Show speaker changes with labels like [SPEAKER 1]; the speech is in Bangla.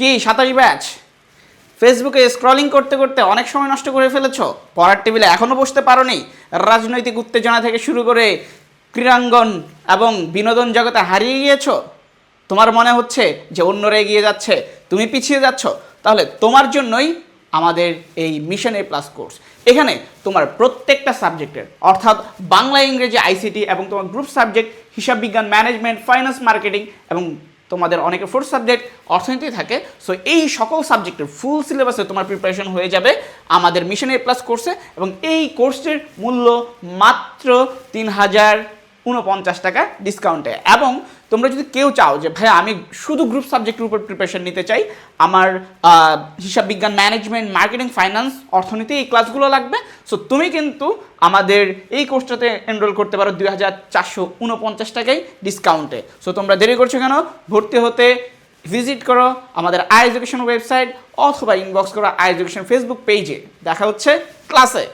[SPEAKER 1] কি, সাতাশ ব্যাচ? ফেসবুকে স্ক্রলিং করতে করতে অনেক সময় নষ্ট করে ফেলেছো? পড়ার টেবিলে এখনও বসতে পারো পারোনি? রাজনৈতিক উত্তেজনা থেকে শুরু করে ক্রীড়াঙ্গন এবং বিনোদন জগতে হারিয়ে গিয়েছ? তোমার মনে হচ্ছে যে অন্যরা এগিয়ে যাচ্ছে, তুমি পিছিয়ে যাচ্ছ? তাহলে তোমার জন্যই আমাদের এই মিশন এ প্লাস কোর্স এখানে তোমার প্রত্যেকটা সাবজেক্টের, অর্থাৎ বাংলা, ইংরেজি আইসিটি এবং তোমার গ্রুপ সাবজেক্ট হিসাব বিজ্ঞান ম্যানেজমেন্ট ফাইন্যান্স মার্কেটিং এবং তোমাদের অনেকের ফোর্থ সাবজেক্ট অর্থনীতি থাকে সো এই সকল সাবজেক্টের ফুল সিলেবাসে তোমার প্রিপারেশন হয়ে যাবে আমাদের মিশন এ প্লাস কোর্সে এবং এই কোর্সটির মূল্য মাত্র তিন হাজার উনপঞ্চাশ টাকা ডিসকাউন্টে এবং তোমরা যদি কেউ চাও যে ভাই আমি শুধু গ্রুপ সাবজেক্টের উপর প্রিপারেশন নিতে চাই, আমার হিসাব বিজ্ঞান ম্যানেজমেন্ট মার্কেটিং ফাইন্যান্স অর্থনীতি এই ক্লাসগুলো লাগবে সো তুমি কিন্তু আমাদের এই কোর্সটাতে এনরোল করতে পারো দুই হাজার চারশো উনপঞ্চাশ টাকাই ডিসকাউন্টে সো তোমরা দেরি করছ কেন? ভর্তি হতে ভিজিট করো আমাদের আই এডুকেশন ওয়েবসাইট অথবা ইনবক্স করো আই এডুকেশন ফেসবুক পেজে দেখা হচ্ছে ক্লাসে